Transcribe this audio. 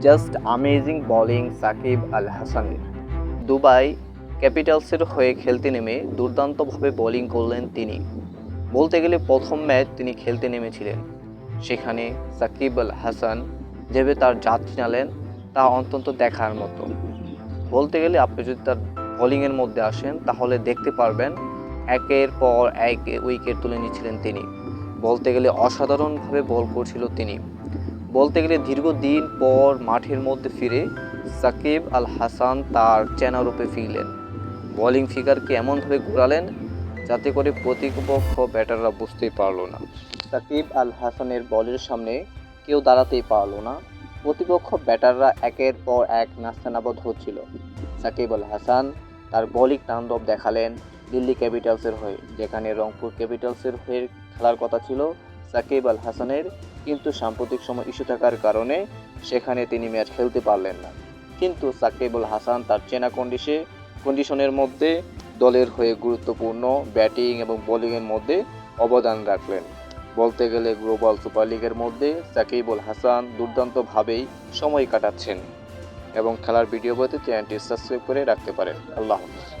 Just amazing bowling Shakib Al হাসানের Dubai ক্যাপিটালসের হয়ে খেলতে নেমে দুর্দান্তভাবে বোলিং করলেন তিনি। বলতে গেলে প্রথম ম্যাচ তিনি খেলতে নেমেছিলেন। সেখানে সাকিব আল হাসান যেভাবে তার জাত চিনালেন তা অন্তত দেখার মতো। বলতে গেলে আপনি যদি তার বোলিংয়ের মধ্যে আসেন, তাহলে দেখতে পারবেন একের পর এক উইকেট তুলে নিচ্ছিলেন তিনি। বলতে গেলে অসাধারণভাবে বল করছিল তিনি। বলতে গেলে দীর্ঘদিন পর মাঠের মধ্যে ফিরে সাকিব আল হাসান তার চেনা রূপে ফিরলেন। বোলিং ফিগারকে এমনভাবে ঘোরালেন যাতে করে প্রতিপক্ষ ব্যাটাররা বুঝতেই পারল না। সাকিব আল হাসানের বলের সামনে কেউ দাঁড়াতেই পারল না। প্রতিপক্ষ ব্যাটাররা একের পর এক নাস্তানাবদ হচ্ছিল। সাকিব আল হাসান তার বোলিং তাণ্ডব দেখালেন দিল্লি ক্যাপিটালসের হয়ে, যেখানে রংপুর ক্যাপিটালসের হয়ে খেলার কথা ছিল সাকিব আল হাসানের। কিন্তু সাম্প্রতিক সময় ইস্যু থাকার কারণে সেখানে তিনি ম্যাচ খেলতে পারলেন না। কিন্তু সাকিবুল হাসান তার চেনা কন্ডিশে কন্ডিশনের মধ্যে দলের হয়ে গুরুত্বপূর্ণ ব্যাটিং এবং বোলিংয়ের মধ্যে অবদান রাখলেন। বলতে গেলে গ্লোবাল সুপার লিগের মধ্যে সাকিবুল হাসান দুর্দান্তভাবেই সময় কাটাচ্ছেন এবং খেলার ভিডিও পেতে চ্যানেলটি সাবস্ক্রাইব করে রাখতে পারেন। আল্লাহ হাফিজ।